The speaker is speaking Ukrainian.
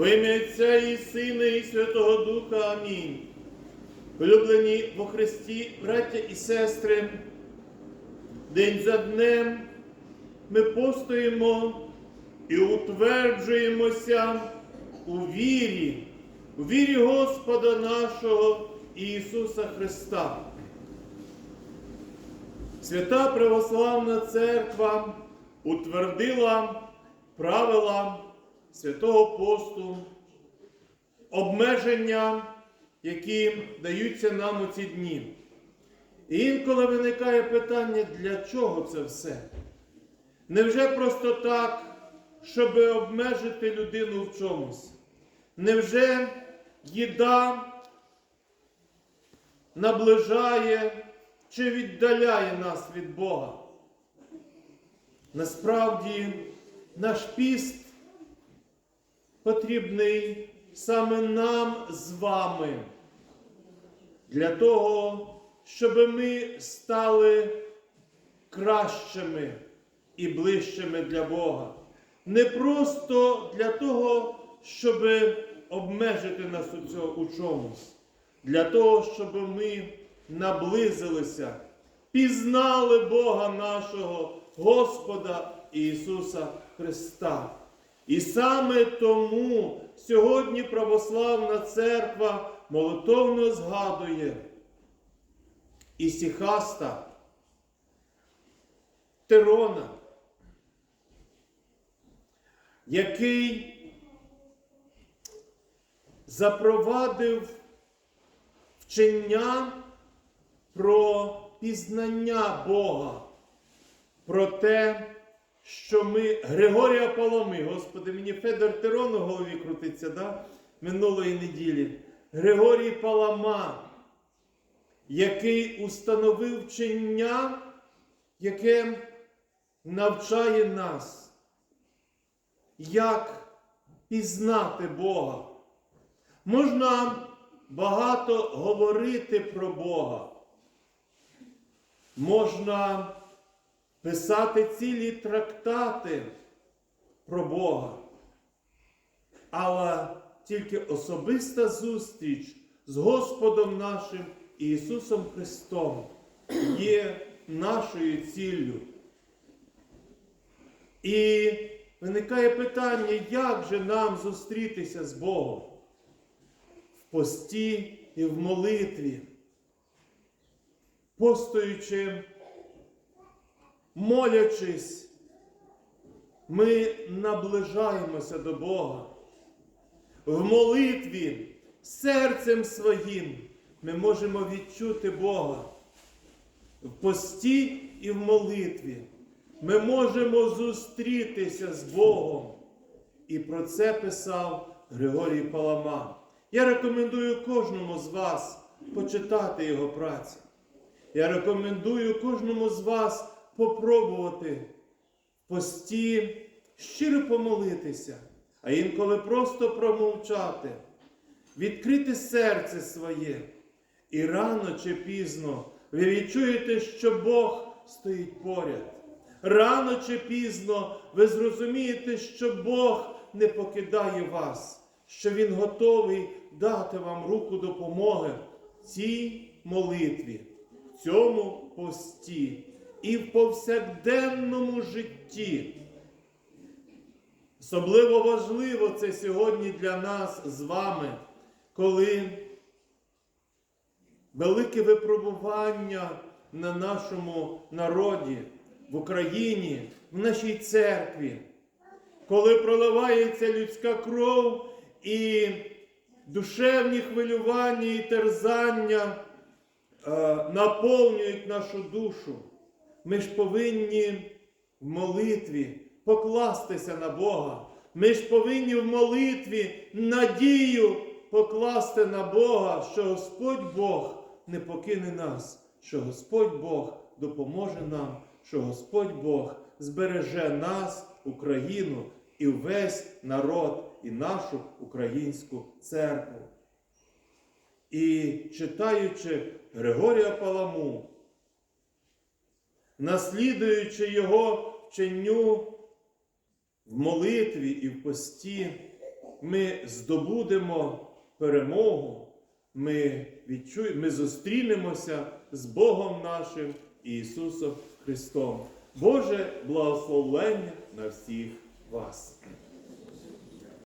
Во ім'я Отця і Сина, і Святого Духа. Амінь. Улюблені во Христі, браття і сестри, день за днем ми постоїмо і утверджуємося у вірі, у вірі Господа нашого Ісуса Христа. Свята Православна Церква утвердила правила святого посту, обмеження, які даються нам у ці дні. І інколи виникає питання, для чого це все? Невже просто так, щоб обмежити людину в чомусь? Невже їда наближає чи віддаляє нас від Бога? Насправді наш піст потрібний саме нам з вами для того, щоб ми стали кращими і ближчими для Бога. Не просто для того, щоб обмежити нас у чомусь, для того, щоб ми наблизилися, пізнали Бога нашого Господа Ісуса Христа. І саме тому сьогодні Православна Церква молитовно згадує Ісіхаста, Тирона, який запровадив вчення про пізнання Бога, про те, що ми Григорія Палами, Господи, мені Федор Тирон у голові крутиться, да? минулої неділі. Григорій Палама, який установив вчення, яке навчає нас, як пізнати Бога. Можна багато говорити про Бога. Можна писати цілі трактати про Бога. Але тільки особиста зустріч з Господом нашим Ісусом Христом є нашою ціллю. І виникає питання, як же нам зустрітися з Богом? В пості і в молитві, постоючи молячись, ми наближаємося до Бога. В молитві серцем своїм ми можемо відчути Бога. В пості і в молитві ми можемо зустрітися з Богом. І про це писав Григорій Палама. Я рекомендую кожному з вас почитати його працю. Я рекомендую кожному з вас попробувати пості щиро помолитися, а інколи просто промовчати, відкрити серце своє. І рано чи пізно ви відчуєте, що Бог стоїть поряд. Рано чи пізно ви зрозумієте, що Бог не покидає вас, що Він готовий дати вам руку допомоги в цій молитві, в цьому пості і в повсякденному житті. Особливо важливо це сьогодні для нас з вами, коли велике випробування на нашому народі, в Україні, в нашій церкві, коли проливається людська кров і душевні хвилювання і терзання е, наповнюють нашу душу. Ми ж повинні в молитві покластися на Бога. Ми ж повинні в молитві надію покласти на Бога, що Господь Бог не покине нас, що Господь Бог допоможе нам, що Господь Бог збереже нас, Україну і весь народ, і нашу українську церкву. І читаючи Григорія Паламу, наслідуючи його вченню в молитві і в пості, ми здобудемо перемогу, ми відчу... ми зустрінемося з Богом нашим Ісусом Христом. Боже благословення на всіх вас.